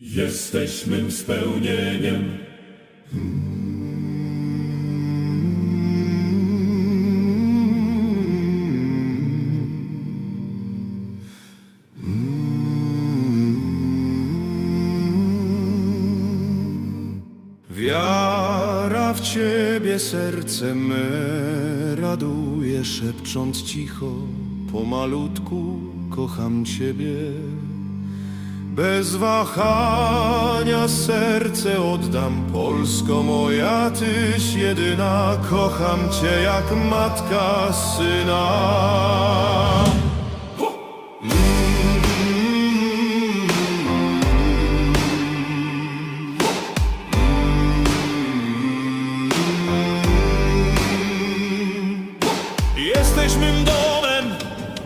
Jesteś mym spełnieniem. Wiara w Ciebie serce me raduje, szepcząc cicho, pomalutku kocham Ciebie. Bez wahania serce oddam, Polsko moja Tyś jedyna, kocham Cię jak matka syna. Jesteś mym domem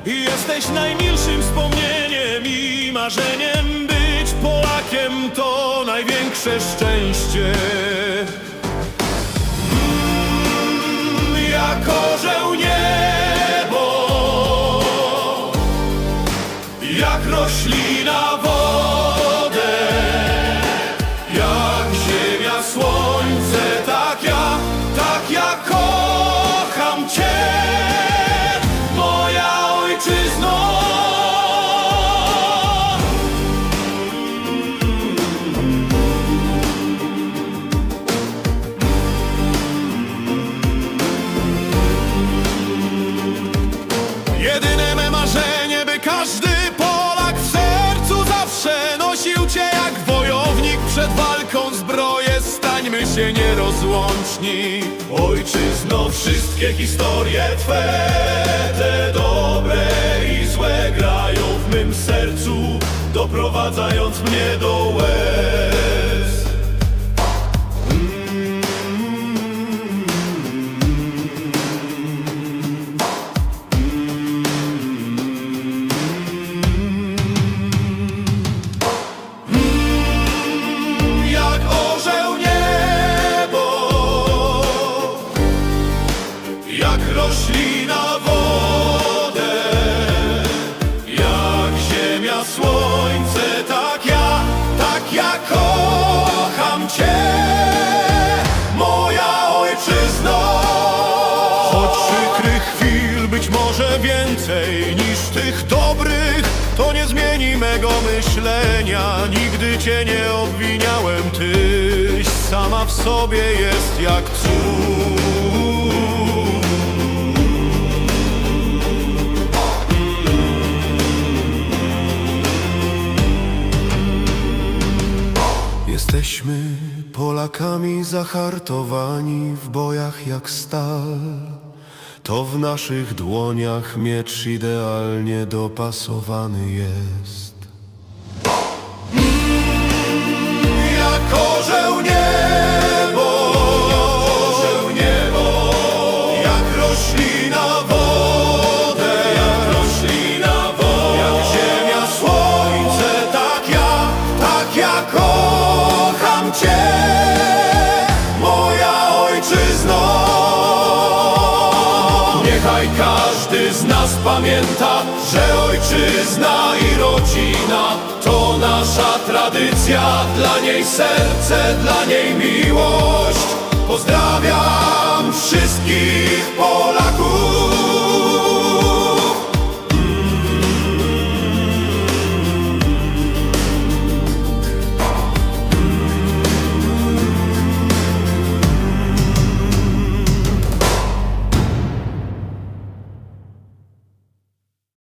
jesteś najmilszym wspomnieniem i marzeniem Polakiem to największe szczęście. Mm, jak niebo, jak roślina wodę, jak ziemia słońce, Stańmy się nierozłączni. Ojczyzno, wszystkie historie Twe, te dobre i złe grają w mym sercu, doprowadzając mnie do łez. Jak roślina wodę, jak ziemia słońce, tak ja, tak ja kocham Cię, moja ojczyzno. Choć przykrych chwil być może więcej niż tych dobrych, to nie zmieni mego myślenia. Nigdy cię nie obwiniałem, tyś sama w sobie jest jak cud. Jesteśmy Polakami zahartowani w bojach jak stal. To w naszych dłoniach miecz idealnie dopasowany jest. Cię, moja ojczyzno. Niechaj każdy z nas pamięta, że ojczyzna i rodzina to nasza tradycja, dla niej serce, dla niej miłość. Pozdrawiam wszystkich Polaków.